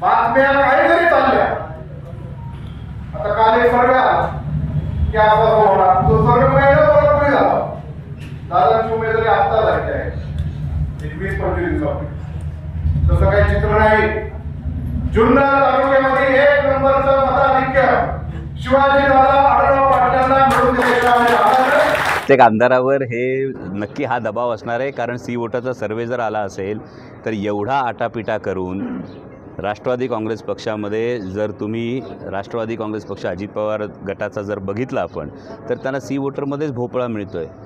बातम्या काही जरी चालल्या आता काल एक स्वर्ग आला. की असा होणार. तो स्वर्ग पहिला बरोबर झाला. दादांची उमेदवारी आत्ता झाली आहे. एकवीस पंचवीस दिवसापूर्वी तसं काही चित्र नाही. जुन्नर तालुक्यामध्ये एक नंबरचं मताधिक्य शिवाजी दादा आढळराव पाटलांना मिळून दिल्याशिवाय राहणार प्रत्येक आमदारावर हे नक्की हा दबाव असणार आहे. कारण सी वोटाचा सर्वे जर आला असेल तर एवढा आटापिटा करून राष्ट्रवादी काँग्रेस पक्षामध्ये जर तुम्ही राष्ट्रवादी काँग्रेस पक्ष अजित पवार गटाचा जर बघितला आपण तर त्यांना सी वोटरमध्येच भोपळा मिळतो आहे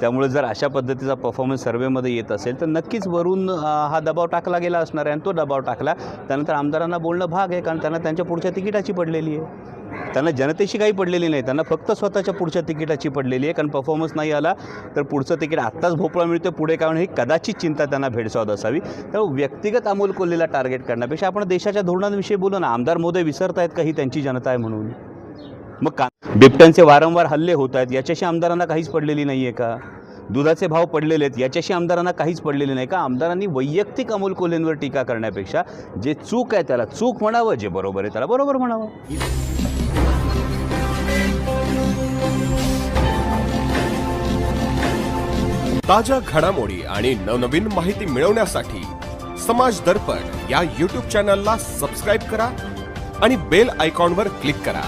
त्यामुळे जर अशा पद्धतीचा परफॉर्मन्स सर्वेमध्ये येत असेल तर नक्कीच वरून हा दबाव टाकला गेला असणार आहे आणि तो दबाव टाकला. त्यानंतर आमदारांना बोलणं भाग आहे कारण त्यांना त्यांच्या पुढच्या तिकिटाची पडलेली आहे. त्यांना जनतेशी काही पडलेली नाही त्यांना फक्त स्वतःच्या पुढच्या तिकिटाची पडलेली आहे कारण परफॉर्मन्स नाही आला तर पुढचं तिकीट आत्ताच भोपळा मिळतो पुढे काय ही कदाचित चिंता त्यांना भेडसावत असावी. त्यामुळे व्यक्तिगत अमोल कोल्हेला टार्गेट करण्यापेक्षा आपण देशाच्या धोरणांविषयी बोलू ना आमदार मोदी विसरत आहेत का ही त्यांची जनता आहे म्हणून? मग का बिबट्यांचे वारंवार हल्ले होत आहेत. याच्याशी आमदारांना काहीच पडलेली नाही आहे का? दुधाचे भाव पडलेले आहेत. याच्याशी आमदारांना काहीच पडलेले नाही का? आमदारांनी वैयक्तिक अमोल कोलेंवर टीका करण्यापेक्षा जे चूक आहे त्याला चूक म्हणावं जे बरोबर आहे त्याला बरोबर म्हणावं. ताज्या घडामोडी आणि नवनवीन माहिती मिळवण्यासाठी समाज दर्पण या यूट्यूब चॅनलला सबस्क्राईब करा आणि बेल आयकॉनवर क्लिक करा.